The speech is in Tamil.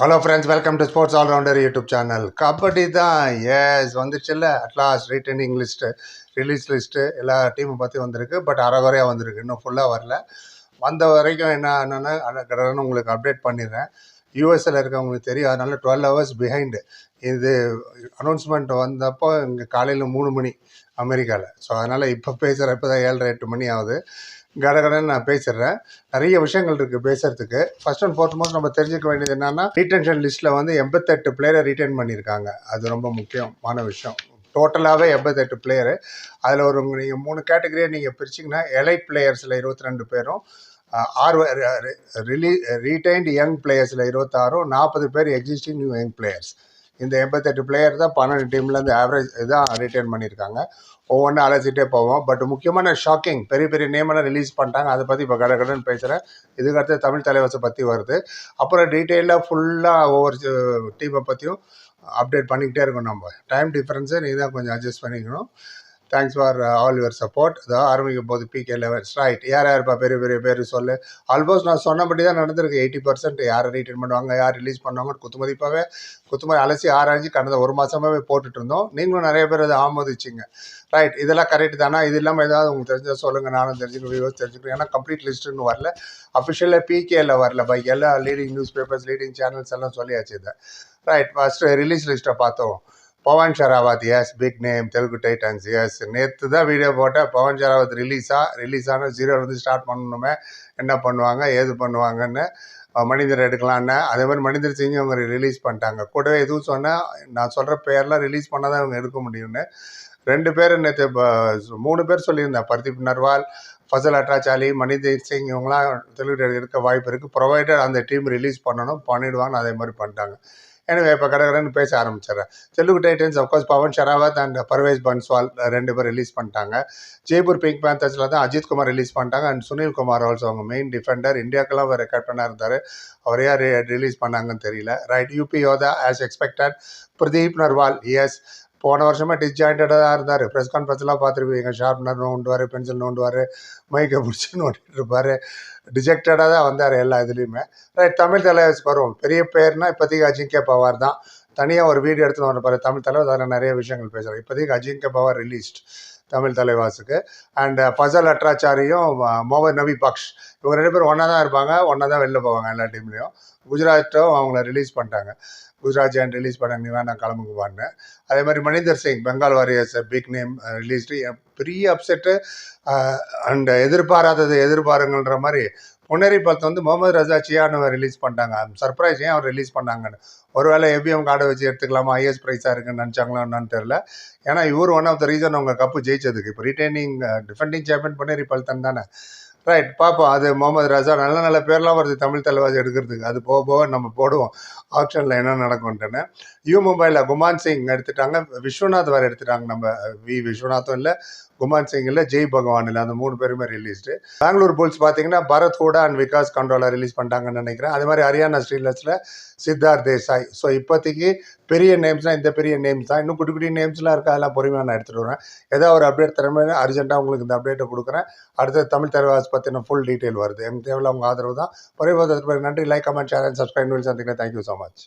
Hello friends welcome to sports allrounder YouTube channel kabaddi தான் S வந்துச்சுல்ல. At last returning list release list எல்லா டீமும் பற்றி வந்திருக்கு. பட் அரைகுறையாக வந்திருக்கு. இன்னும் ஃபுல்லாக வரல. வந்த வரைக்கும் என்ன என்னென்னு கடன்னு உங்களுக்கு அப்டேட் பண்ணிடுறேன். யூஎஸ்எல் இருக்கவங்களுக்கு தெரியும். அதனால டுவெல் ஹவர்ஸ் பிஹைண்டு இது அனௌன்ஸ்மெண்ட் வந்தப்போ இங்கே காலையில் மூணு மணி அமெரிக்காவில் ஸோ அதனால் இப்போ பேசுகிறப்ப தான் ஏழரை எட்டு மணி ஆகுது. கடகடன்னு நான் பேசிடுறேன். நிறைய விஷயங்கள் இருக்குது பேசுறதுக்கு. ஃபர்ஸ்ட் அண்ட் ஃபோர்மோஸ்ட் நம்ம தெரிஞ்சுக்க வேண்டியது என்னன்னா ரீடென்ஷன் லிஸ்ட்டில் வந்து எண்பத்தெட்டு பிளேயரை ரீட்டைன் பண்ணியிருக்காங்க. அது ரொம்ப முக்கியமான விஷயம். டோட்டலாகவே எண்பத்தெட்டு பிளேயரு அதில் ஒரு நீங்கள் மூணு கேட்டகரியை நீங்கள் பிரிச்சிங்கன்னா எலைட் பிளேயர்ஸில் இருபத்தி ரெண்டு பேரும் ஆறு ரிலீ ரீடைன்டு யங் பிளேயர்ஸில் இருபத்தாறும் நாற்பது பேர் எக்ஸிஸ்டிங் நியூ யங் பிளேயர்ஸ் இந்த எண்பத்தெட்டு பிளேயர் தான் பன்னெண்டு டீம்லேருந்து ஆவரேஜ் இதான் ரிட்டர்ன் பண்ணியிருக்காங்க. ஒவ்வொன்றும் அழைச்சிட்டே போவோம். பட் முக்கியமான ஷாக்கிங் பெரிய பெரிய நேமெல்லாம் ரிலீஸ் பண்ணிட்டாங்க. அதை பற்றி இப்போ கடகடன்னு பேசுகிறேன் இதுக்கு அடுத்து தமிழ் தலைவர்ஸை பற்றி வருது. அப்புறம் டீட்டெயிலாக ஃபுல்லாக ஒவ்வொரு டீமை பற்றியும் அப்டேட் பண்ணிக்கிட்டே இருக்கணும் நம்ம. டைம் டிஃப்ரென்ஸை நீ தான் கொஞ்சம் அட்ஜஸ்ட் பண்ணிக்கணும். Thanks for all your support அதான் ஆரம்பிக்கும் போது பிகே லெவன்ஸ் ரைட் யார் யாருப்பா? பெரிய பெரிய பேர் சொல்லு. ஆல்மோஸ்ட் நான் சொன்னபடி தான் நடந்திருக்கு. எயிட்டி பர்சன்ட் யார் ரீட்டன் பண்ணுவாங்க யார் ரிலீஸ் பண்ணுவாங்க குத்துமதிப்பாகவே குத்துமதி அலசி ஆராய்ஞ்சு கடந்த ஒரு மாதமாகவே போட்டுட்டு இருந்தோம் நீங்களும் நிறைய பேர் அதை ஆமோதிச்சிங்க. ரைட் இதெல்லாம் கரெக்ட் தானா? இது இல்லாமல் ஏதாவது உங்களுக்கு தெரிஞ்சால் சொல்லுங்கள் நானும் தெரிஞ்சுக்கிறேன் வியூவர்ஸ் தெரிஞ்சுக்கிறேன் ஏன்னா கம்ப்ளீட் லிஸ்ட்டுன்னு வரல. அஃபிஷியலாக பிகேல வரல. பை எல்லா leading news papers leading channels எல்லாம் சொல்லியாச்சு இதை. ரைட் ஃபஸ்ட்டு ரிலீஸ் லிஸ்ட்டை பார்த்தோம். Pavan Sehrawat is big name Telugu Titans is நேற்று தான் வீடியோ போட்டேன் பவன் ஷராவத் ரிலீஸா ரிலீஸ் ஆன ஜீரோலேருந்து ஸ்டார்ட் பண்ணணுமே. என்ன பண்ணுவாங்க? ஏது பண்ணுவாங்கன்னு மனிதர் எடுக்கலான்னு. அதே மாதிரி மனிதர் சிங் அவங்க ரிலீஸ் பண்ணிட்டாங்க. கூடவே எதுவும் சொன்னால் நான் சொல்கிற பேர்லாம் ரிலீஸ் பண்ணால் தான் இவங்க எடுக்க முடியும்னு. ரெண்டு பேர் நேற்று மூணு பேர் சொல்லியிருந்தேன். பர்தீப் நர்வால் ஃபசல் அட்ராச்சாலி மனிதர் சிங் இவங்களாம் தெலுங்கு எடுக்க வாய்ப்பு இருக்குது ப்ரொவைடர் அந்த டீம் ரிலீஸ் பண்ணணும் பண்ணிடுவாங்க அதே மாதிரி பண்ணிட்டாங்க. எனவே இப்போ கடகடன்னு பேச ஆரம்பிச்சிடுறேன். Telugu Titans of course Pavan Sehrawat and Parvesh Bhainswal ரெண்டு பேர் ரிலீஸ் பண்ணிட்டாங்க. ஜெய்ப்பூர் பிங்க் பேந்தர்ஸில் தான் அஜித் குமார் ரிலீஸ் பண்ணிட்டாங்க. அண்ட் சுனில் குமார் ஆல்சோ அவங்க மெயின் டிஃபெண்டர் இந்தியாக்கெல்லாம் அவர் கேப்டனாக இருந்தார். அவர் யார் ரிலீஸ் பண்ணாங்கன்னு தெரியல. Right UP Yoddha as expected Pradeep Narwal is போன வருஷமே டிஸ்ஜாயின்டாக தான் இருந்தார். ப்ரெஸ் கான்ஃபரன்ஸ்லாம் பார்த்துருப்பீங்க. ஷார்ப்னர் நோண்டுவார் பென்சில் நோண்டுவார் மைக்கை பிடிச்சி நோண்டிட்டு இருப்பார். டிஜெக்டடாக தான் வந்தார் எல்லா இதுலேயுமே. ரைட் தமிழ் தலைவர் வருவோம் பெரிய பேர்னா இப்போதைக்கு அஜிங்கே பவார் தான். தனியாக ஒரு வீடியோ எடுத்துன்னு வர தமிழ் தலைவர் அதில் நிறைய விஷயங்கள் பேசுகிறார் இப்போதைக்கு அஜிங்கே பவார் ரிலீஸ்ட் தமிழ் தலைவாசுக்கு. அண்ட் ஃபசல் அட்ராச்சாரியும் மொஹமத் நபி பக்ஷ் இவங்க ரெண்டு பேரும் ஒன்றா தான் இருப்பாங்க ஒன்றா தான் வெளில போவாங்க எல்லா டீம்லேயும் குஜராத்தும் அவங்கள ரிலீஸ் பண்ணிட்டாங்க. குஜராத் ஜெயின் ரிலீஸ் பண்ணாங்க நீ வேணாம் கிளம்புக்குவான்னு அதே மாதிரி Maninder Singh Bengal warriors big name released பெரிய அப்செட்டு அண்ட் எதிர்பாராதது எதிர்பாருங்கன்ற மாதிரி பொன்னேரி பத்து வந்து முகமது ரஜா சியானவர் ரிலீஸ் பண்ணிட்டாங்க. சர்ப்ரைஸ் ஏன் அவர் ரிலீஸ் பண்ணாங்கன்னு. ஒருவேளை எவ்விஎம் கார்டை வச்சு எடுத்துக்கலாமா? ஐஎஸ் ப்ரைஸாக இருக்குன்னு நினச்சாங்களா என்னன்னு தெரில ஏன்னா இவர் ஒன் ஆஃப் த ரீசன் அவங்க கப்பு ஜெயிச்சதுக்கு. இப்போ retaining defending champion Puneri Paltan தானே. ரைட் பார்ப்போம் அது முகமது ரஜா நல்ல நல்ல பேர்லாம் வருது தமிழ் தலைவாசி எடுக்கிறதுக்கு. அது போக போக நம்ம போடுவோம். ஆப்ஷனில் என்ன நடக்கும்ட்டுன்னு யூ மும்பையில் குமான் சிங் எடுத்துட்டாங்க. விஸ்வநாத் வேறு எடுத்துட்டாங்க. நம்ம வி. விஸ்வநாத்தும் இல்லை. குமான் சிங்கில் ஜெய் பகவான் இல்லை அந்த மூணு பேருமே ரிலீஸ்டு பெங்களூர் புல்ஸ் பார்த்தீங்கன்னா பரத் ஹூடா அண்ட் விகாஸ் கண்ட்ரோலா ரிலீஸ் பண்ணிட்டாங்கன்னு நினைக்கிறேன். அது மாதிரி ஹரியானா ஸ்ரீலஸில் சித்தார்த் தேசாய். ஸோ இப்போதைக்கு பெரிய நேம்ஸ்னால் இந்த பெரிய நேம்ஸ் தான். இன்னும் குட்டி குட்டி நேம்ஸ்லாம் இருக்கா அதெல்லாம் பொறுமையாக நான் எடுத்துகிட்டு வரேன் ஏதாவது ஒரு அப்டேட் திறமையான அர்ஜென்ட்டாக உங்களுக்கு இந்த அப்டேட்டை கொடுக்குறேன். அடுத்து தமிழ் தலைவாஸ் பற்றின ஃபுல் டீட்டெயில் வருது. எம் தேவையில்ல உங்கள் ஆதரவு தான். ஒரே நன்றி. Like comment share and subscribe சந்திக்கிறேன். Thank you so much